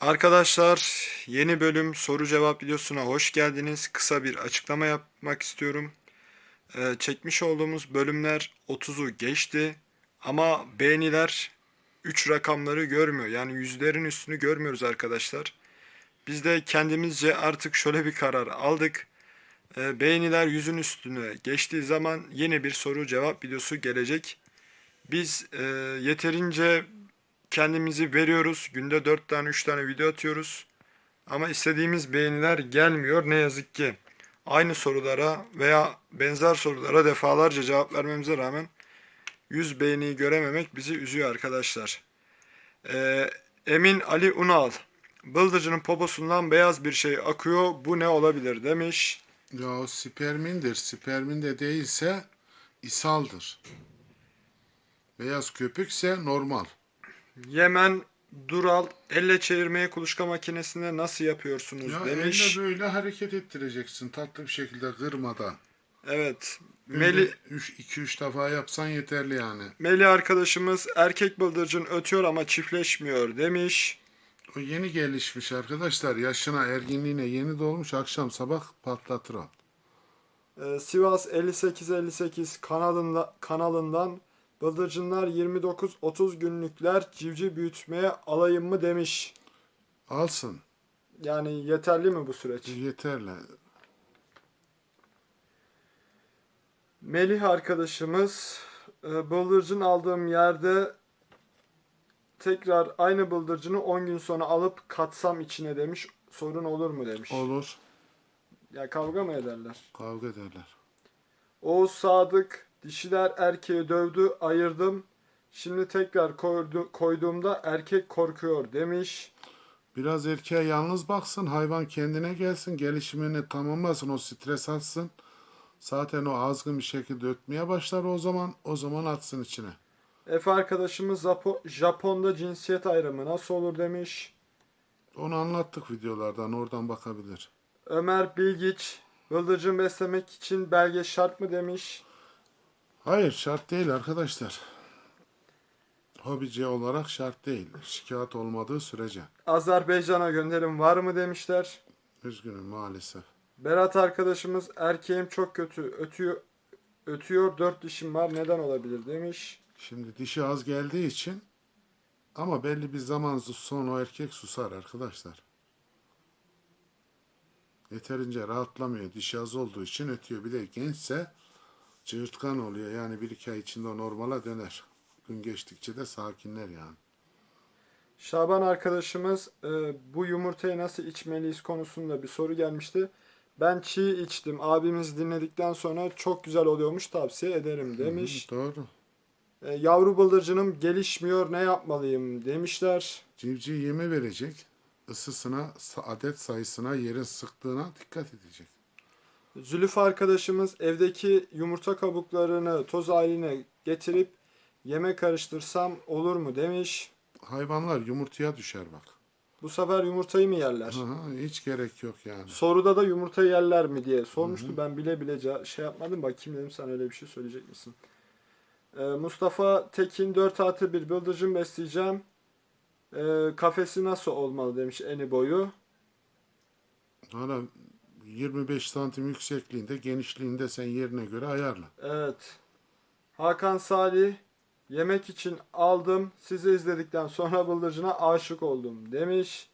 Arkadaşlar yeni bölüm soru cevap videosuna hoş geldiniz. Kısa bir açıklama yapmak istiyorum. Ee, çekmiş olduğumuz bölümler 30'u geçti ama beğeniler 3 rakamları görmüyor. Yani yüzlerin üstünü görmüyoruz arkadaşlar. Biz de kendimizce artık şöyle bir karar aldık. Ee, beğeniler yüzün üstüne geçtiği zaman yeni bir soru cevap videosu gelecek. Biz e, yeterince kendimizi veriyoruz. Günde 4 tane 3 tane video atıyoruz. Ama istediğimiz beğeniler gelmiyor ne yazık ki. Aynı sorulara veya benzer sorulara defalarca cevap vermemize rağmen 100 beğeniyi görememek bizi üzüyor arkadaşlar. Ee, Emin Ali Unal. Bıldırcının poposundan beyaz bir şey akıyor. Bu ne olabilir demiş. Ya spermindir. Spermin de değilse ishaldır. Beyaz köpükse normal. Yemen Dural elle çevirmeyi kuluçka makinesinde nasıl yapıyorsunuz Ya demiş. elle böyle hareket ettireceksin tatlı bir şekilde kırmadan. Evet. Meli Meli 2-3 defa yapsan yeterli yani. Meli arkadaşımız erkek bıldırcın ötüyor ama çiftleşmiyor demiş. O yeni gelişmiş arkadaşlar. Yaşına, erginliğine yeni dolmuş. Akşam sabah patlatır o. Ee, Sivas 5858 kanalında, kanalından bıldırcınlar 29-30 günlükler civciv büyütmeye alayım mı demiş. Alsın. Yani yeterli mi bu süreç? Yeterli. Melih arkadaşımız e, bıldırcın aldığım yerde tekrar aynı bıldırcını 10 gün sonra alıp katsam içine demiş. Sorun olur mu demiş. Olur. Ya kavga mı ederler? Kavga ederler. Oğuz Sadık dişiler erkeği dövdü ayırdım. Şimdi tekrar koydu, koyduğumda erkek korkuyor demiş. Biraz erkeğe yalnız baksın, hayvan kendine gelsin, gelişimini tamamlasın, o stres atsın. Zaten o azgın bir şekilde ötmeye başlar o zaman, o zaman atsın içine. Efe arkadaşımız Zapo- Japon'da cinsiyet ayrımı nasıl olur demiş. Onu anlattık videolardan, oradan bakabilir. Ömer Bilgiç bıldırcın beslemek için belge şart mı demiş. Hayır, şart değil arkadaşlar. Hobici olarak şart değil. Şikayet olmadığı sürece. Azerbaycan'a gönderim var mı demişler. Üzgünüm maalesef. Berat arkadaşımız erkeğim çok kötü ötüyor ötüyor dört dişim var neden olabilir demiş. Şimdi dişi az geldiği için ama belli bir zaman sonra o erkek susar arkadaşlar. Yeterince rahatlamıyor. Dişi az olduğu için ötüyor. Bir de gençse cığırtkan oluyor. Yani bir iki ay içinde normala döner. Gün geçtikçe de sakinler yani. Şaban arkadaşımız e, bu yumurtayı nasıl içmeliyiz konusunda bir soru gelmişti. Ben çiğ içtim. Abimiz dinledikten sonra çok güzel oluyormuş tavsiye ederim demiş. Hı, doğru. E, yavru bıldırcınım gelişmiyor ne yapmalıyım demişler. Civciv yeme verecek. Isısına, adet sayısına, yerin sıktığına dikkat edecek. Zülüf arkadaşımız evdeki yumurta kabuklarını toz haline getirip yeme karıştırsam olur mu demiş. Hayvanlar yumurtaya düşer bak. Bu sefer yumurtayı mı yerler? Aha, hiç gerek yok yani. Soruda da yumurta yerler mi diye sormuştu. Ben bile bile şey yapmadım. Bakayım dedim sen öyle bir şey söyleyecek misin? Ee, Mustafa Tekin 4 artı bir bıldırcın besleyeceğim. Ee, kafesi nasıl olmalı demiş eni boyu. Hala 25 santim yüksekliğinde, genişliğinde sen yerine göre ayarla. Evet. Hakan Salih yemek için aldım. Sizi izledikten sonra bıldırcına aşık oldum demiş.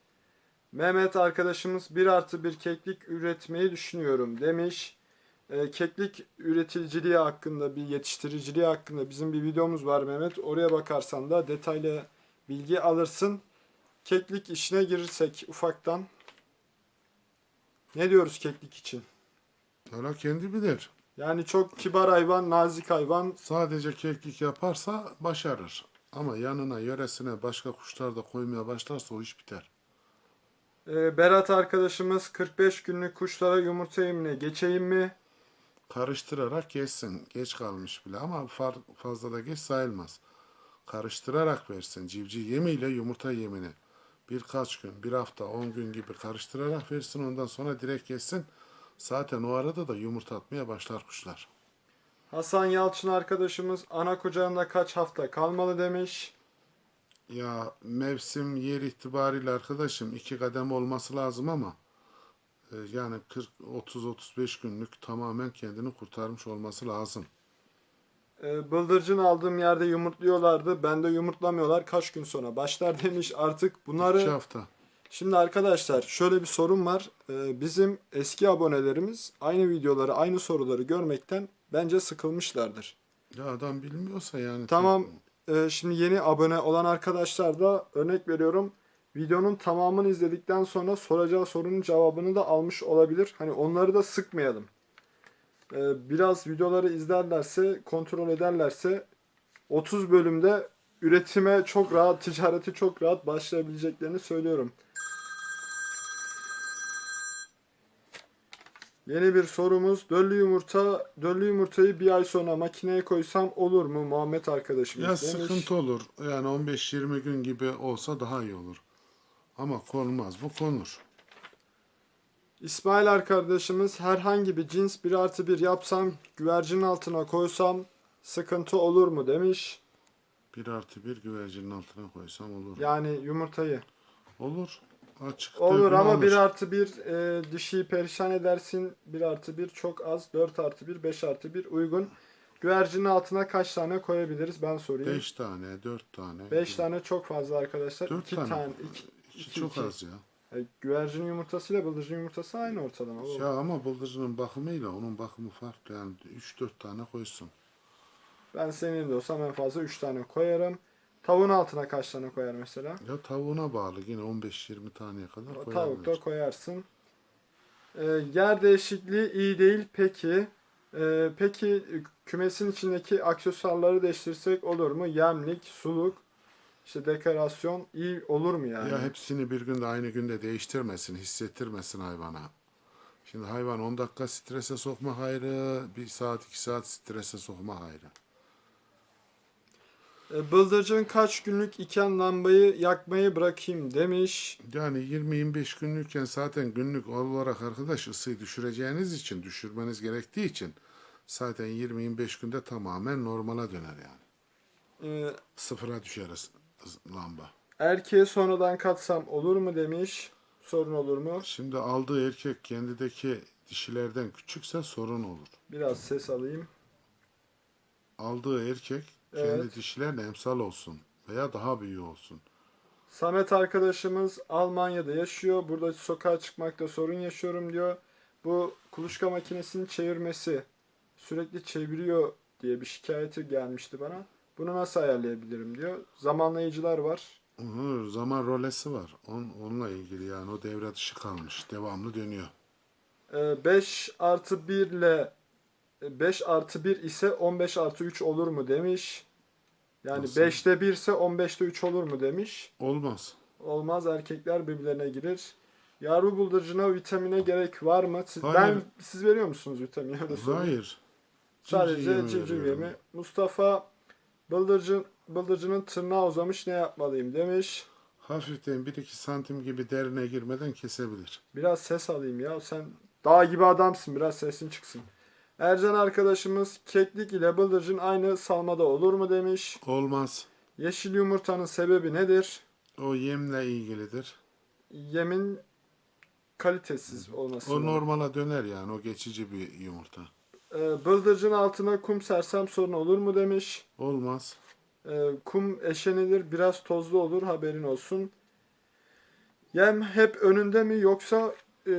Mehmet arkadaşımız 1 artı bir keklik üretmeyi düşünüyorum demiş. Ee, keklik üreticiliği hakkında bir yetiştiriciliği hakkında bizim bir videomuz var Mehmet. Oraya bakarsan da detaylı bilgi alırsın. Keklik işine girirsek ufaktan. Ne diyoruz keklik için? Hala kendi bilir. Yani çok kibar hayvan, nazik hayvan, Sadece keklik yaparsa başarır. Ama yanına, yöresine başka kuşlar da koymaya başlarsa o iş biter. Ee, Berat arkadaşımız 45 günlük kuşlara yumurta yemine geçeyim mi? Karıştırarak geçsin. Geç kalmış bile ama fazla da geç sayılmaz. Karıştırarak versin. Civciv yemiyle yumurta yemini. Birkaç gün, bir hafta, on gün gibi karıştırarak versin. Ondan sonra direkt geçsin. Zaten o arada da yumurta atmaya başlar kuşlar. Hasan Yalçın arkadaşımız ana kucağında kaç hafta kalmalı demiş. Ya mevsim yer itibariyle arkadaşım iki kadem olması lazım ama e, yani 40 30 35 günlük tamamen kendini kurtarmış olması lazım. Ee, bıldırcın aldığım yerde yumurtluyorlardı. Bende yumurtlamıyorlar. Kaç gün sonra başlar demiş. Artık İki bunları hafta. Şimdi arkadaşlar şöyle bir sorun var. Ee, bizim eski abonelerimiz aynı videoları, aynı soruları görmekten bence sıkılmışlardır. Ya adam bilmiyorsa yani. Tamam. Ee, şimdi yeni abone olan arkadaşlar da örnek veriyorum. Videonun tamamını izledikten sonra soracağı sorunun cevabını da almış olabilir. Hani onları da sıkmayalım. Ee, biraz videoları izlerlerse, kontrol ederlerse 30 bölümde üretime çok rahat, ticareti çok rahat başlayabileceklerini söylüyorum. Yeni bir sorumuz. Döllü yumurta, döllü yumurtayı bir ay sonra makineye koysam olur mu? Muhammed arkadaşımız Ya demiş. sıkıntı olur. Yani 15-20 gün gibi olsa daha iyi olur. Ama konmaz. Bu konur. İsmail arkadaşımız herhangi bir cins 1 artı 1 yapsam güvercinin altına koysam sıkıntı olur mu demiş. 1 artı 1 güvercinin altına koysam olur. Yani yumurtayı. Olur. Açıkta Olur ama. 1 artı 1 e, dişiyi perişan edersin. 1 artı 1 çok az. 4 artı 1, 5 artı 1 uygun. Güvercinin altına kaç tane koyabiliriz ben sorayım. 5 tane, 4 tane. 5 tane çok fazla arkadaşlar. Dört 2 tane. tane. 2 İki çok az ya. E, güvercin yumurtasıyla bıldırcın yumurtası aynı ortalama. baba. Ya ama bıldırcının bakımıyla onun bakımı farklı. Yani 3-4 tane koysun. Ben senin de olsam en fazla 3 tane koyarım. Tavuğun altına kaç tane koyar mesela? Ya tavuğuna bağlı. Yine 15-20 taneye kadar koyabilir. Tavuk da koyarsın. Ee, yer değişikliği iyi değil peki. Ee, peki kümesin içindeki aksesuarları değiştirsek olur mu? Yemlik, suluk, işte dekorasyon iyi olur mu yani? Ya hepsini bir günde aynı günde değiştirmesin, hissettirmesin hayvana. Şimdi hayvan 10 dakika strese sokma hayrı, 1 saat 2 saat strese sokma hayrı. Ee, bıldırcın kaç günlük iken lambayı yakmayı bırakayım demiş. Yani 20-25 günlükken zaten günlük olarak arkadaş ısıyı düşüreceğiniz için, düşürmeniz gerektiği için zaten 20-25 günde tamamen normala döner yani. Ee, Sıfıra düşer ıs- lamba. erkeğe sonradan katsam olur mu demiş. Sorun olur mu? Şimdi aldığı erkek kendideki dişilerden küçükse sorun olur. Biraz ses alayım. Aldığı erkek kendi Evet. emsal olsun veya daha büyüğü olsun. Samet arkadaşımız Almanya'da yaşıyor. Burada sokağa çıkmakta sorun yaşıyorum diyor. Bu kuluçka makinesinin çevirmesi sürekli çeviriyor diye bir şikayeti gelmişti bana. Bunu nasıl ayarlayabilirim diyor. Zamanlayıcılar var. Hı, zaman rolesi var. On, onunla ilgili yani o devre dışı kalmış. Devamlı dönüyor. 5 artı 1 ile 5 artı 1 ise 15 artı 3 olur mu demiş. Yani Nasıl? 5'te 1 ise 15'te 3 olur mu demiş. Olmaz. Olmaz erkekler birbirlerine girir. Yavru buldurcuna vitamine gerek var mı? Siz, Hayır. ben siz veriyor musunuz sorayım. Hayır. Sadece civciv yemi. Mustafa bıldırcın bıldırcının tırnağı uzamış ne yapmalıyım demiş. Hafiften 1-2 santim gibi derine girmeden kesebilir. Biraz ses alayım ya. Sen dağ gibi adamsın. Biraz sesin çıksın. Ercan arkadaşımız keklik ile bıldırcın aynı salmada olur mu demiş. Olmaz. Yeşil yumurtanın sebebi nedir? O yemle ilgilidir. Yemin kalitesiz olması. O normala döner yani. O geçici bir yumurta. Ee, bıldırcın altına kum sersem sorun olur mu demiş. Olmaz. Ee, kum eşenilir biraz tozlu olur haberin olsun. Yem hep önünde mi yoksa e,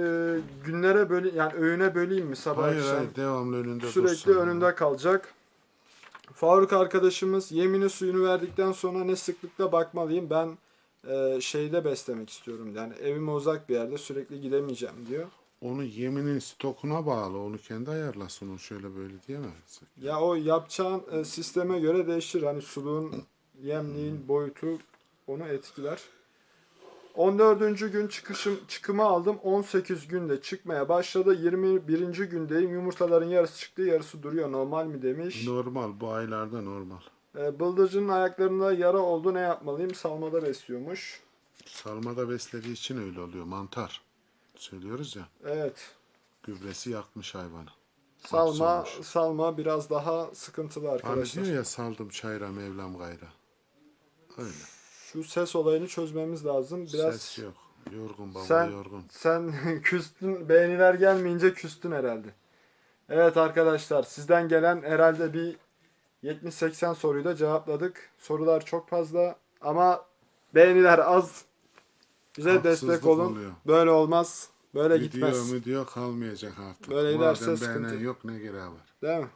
günlere böyle yani öğüne böleyim mi sabah Hayır akşam? hayır devamlı önünde Sürekli dursun. önünde kalacak. Faruk arkadaşımız yemini suyunu verdikten sonra ne sıklıkla bakmalıyım. Ben e, şeyde beslemek istiyorum. Yani evime uzak bir yerde sürekli gidemeyeceğim diyor. Onu yeminin stokuna bağlı. Onu kendi ayarlasın. Onu şöyle böyle diyemezsin. Ya o yapacağın e, sisteme göre değişir. Hani suluğun, yemliğin boyutu onu etkiler. 14. gün çıkışım çıkımı aldım. 18 günde çıkmaya başladı. 21. gündeyim. Yumurtaların yarısı çıktı, yarısı duruyor. Normal mi demiş. Normal. Bu aylarda normal. E, bıldırcının ayaklarında yara oldu. Ne yapmalıyım? Salmada besliyormuş. Salmada beslediği için öyle oluyor. Mantar. Söylüyoruz ya. Evet. Gübresi yakmış hayvanı. Salma, Hapsolmuş. salma biraz daha sıkıntılı Hani arkadaşlar. diyor ya saldım çayra mevlam gayra. Öyle. Şu ses olayını çözmemiz lazım. Biraz Ses yok. Yorgun baba sen yorgun. sen küstün beğeniler gelmeyince küstün herhalde. Evet arkadaşlar sizden gelen herhalde bir 70-80 soruyu da cevapladık. Sorular çok fazla ama beğeniler az. Bize Haksızlık destek olun. oluyor. Böyle olmaz. Böyle Video gitmez. video kalmayacak artık. Böyle beğenen sıkıntı. yok ne gereği var. Değil mi?